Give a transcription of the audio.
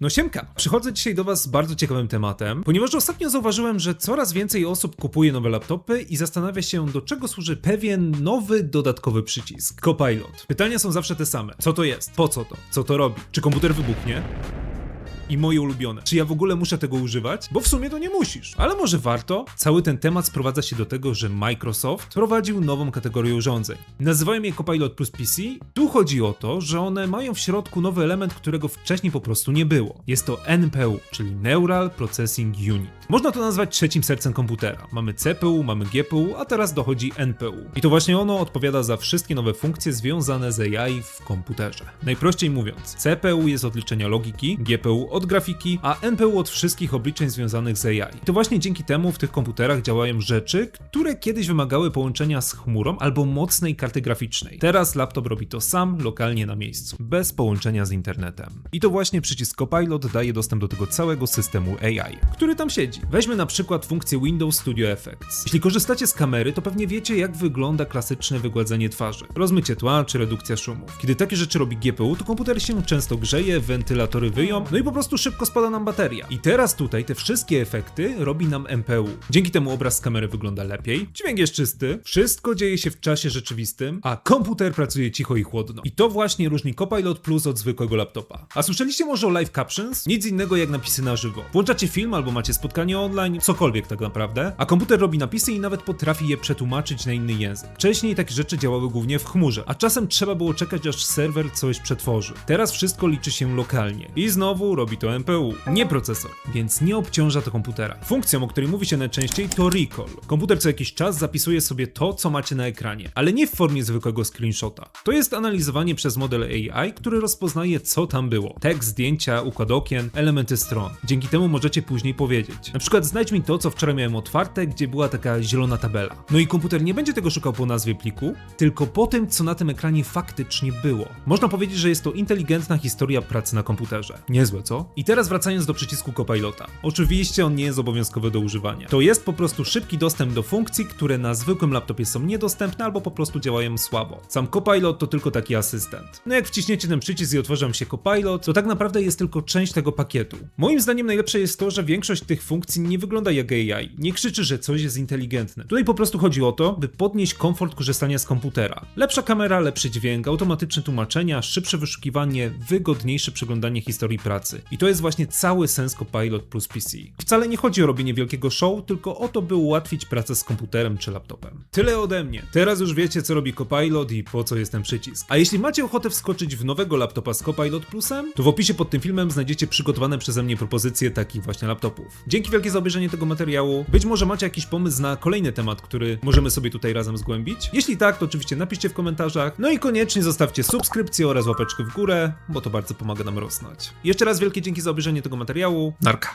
No siemka, przychodzę dzisiaj do was z bardzo ciekawym tematem, ponieważ ostatnio zauważyłem, że coraz więcej osób kupuje nowe laptopy i zastanawia się, do czego służy pewien nowy, dodatkowy przycisk. Copilot. Pytania są zawsze te same. Co to jest? Po co to? Co to robi? Czy komputer wybuchnie? I moje ulubione. Czy ja w ogóle muszę tego używać? Bo w sumie to nie musisz. Ale może warto? Cały ten temat sprowadza się do tego, że Microsoft prowadził nową kategorię urządzeń. Nazywają je Copilot plus PC. Tu chodzi o to, że one mają w środku nowy element, którego wcześniej po prostu nie było. Jest to NPU, czyli Neural Processing Unit. Można to nazwać trzecim sercem komputera. Mamy CPU, mamy GPU, a teraz dochodzi NPU. I to właśnie ono odpowiada za wszystkie nowe funkcje związane z AI w komputerze. Najprościej mówiąc, CPU jest od liczenia logiki, GPU od grafiki, a NPU od wszystkich obliczeń związanych z AI. To właśnie dzięki temu w tych komputerach działają rzeczy, które kiedyś wymagały połączenia z chmurą albo mocnej karty graficznej. Teraz laptop robi to sam, lokalnie na miejscu, bez połączenia z internetem. I to właśnie przycisk Copilot daje dostęp do tego całego systemu AI, który tam siedzi. Weźmy na przykład funkcję Windows Studio Effects. Jeśli korzystacie z kamery, to pewnie wiecie, jak wygląda klasyczne wygładzenie twarzy, rozmycie tła czy redukcja szumów. Kiedy takie rzeczy robi GPU, to komputer się często grzeje, wentylatory wyją, no i po prostu szybko spada nam bateria. I teraz tutaj te wszystkie efekty robi nam MPU. Dzięki temu obraz z kamery wygląda lepiej, dźwięk jest czysty, wszystko dzieje się w czasie rzeczywistym, a komputer pracuje cicho i chłodno. I to właśnie różni Copilot Plus od zwykłego laptopa. A słyszeliście może o live captions? Nic innego jak napisy na żywo. Włączacie film albo macie spotkanie online, cokolwiek tak naprawdę, a komputer robi napisy i nawet potrafi je przetłumaczyć na inny język. Wcześniej takie rzeczy działały głównie w chmurze, a czasem trzeba było czekać aż serwer coś przetworzy. Teraz wszystko liczy się lokalnie. I znowu robi to MPU, nie procesor, więc nie obciąża to komputera. Funkcją, o której mówi się najczęściej, to recall. Komputer co jakiś czas zapisuje sobie to, co macie na ekranie, ale nie w formie zwykłego screenshota. To jest analizowanie przez model AI, który rozpoznaje, co tam było. Tekst, zdjęcia, układ okien, elementy stron. Dzięki temu możecie później powiedzieć. Na przykład znajdź mi to, co wczoraj miałem otwarte, gdzie była taka zielona tabela. No i komputer nie będzie tego szukał po nazwie pliku, tylko po tym, co na tym ekranie faktycznie było. Można powiedzieć, że jest to inteligentna historia pracy na komputerze. Niezłe, co? I teraz wracając do przycisku Copilota. Oczywiście on nie jest obowiązkowy do używania. To jest po prostu szybki dostęp do funkcji, które na zwykłym laptopie są niedostępne albo po prostu działają słabo. Sam Copilot to tylko taki asystent. No jak wciśniecie ten przycisk i otworzy się Copilot, to tak naprawdę jest tylko część tego pakietu. Moim zdaniem najlepsze jest to, że większość tych funkcji nie wygląda jak AI. Nie krzyczy, że coś jest inteligentne. Tutaj po prostu chodzi o to, by podnieść komfort korzystania z komputera. Lepsza kamera, lepszy dźwięk, automatyczne tłumaczenia, szybsze wyszukiwanie, wygodniejsze przeglądanie historii pracy. I to jest właśnie cały sens Copilot plus PC. Wcale nie chodzi o robienie wielkiego show, tylko o to, by ułatwić pracę z komputerem czy laptopem. Tyle ode mnie. Teraz już wiecie, co robi Copilot i po co jest ten przycisk. A jeśli macie ochotę wskoczyć w nowego laptopa z Copilot Plusem, to w opisie pod tym filmem znajdziecie przygotowane przeze mnie propozycje takich właśnie laptopów. Dzięki wielkie za obejrzenie tego materiału. Być może macie jakiś pomysł na kolejny temat, który możemy sobie tutaj razem zgłębić. Jeśli tak, to oczywiście napiszcie w komentarzach. No i koniecznie zostawcie subskrypcję oraz łapeczkę w górę, bo to bardzo pomaga nam rosnąć. Jeszcze raz wielkie dzięki za obejrzenie tego materiału. Narka.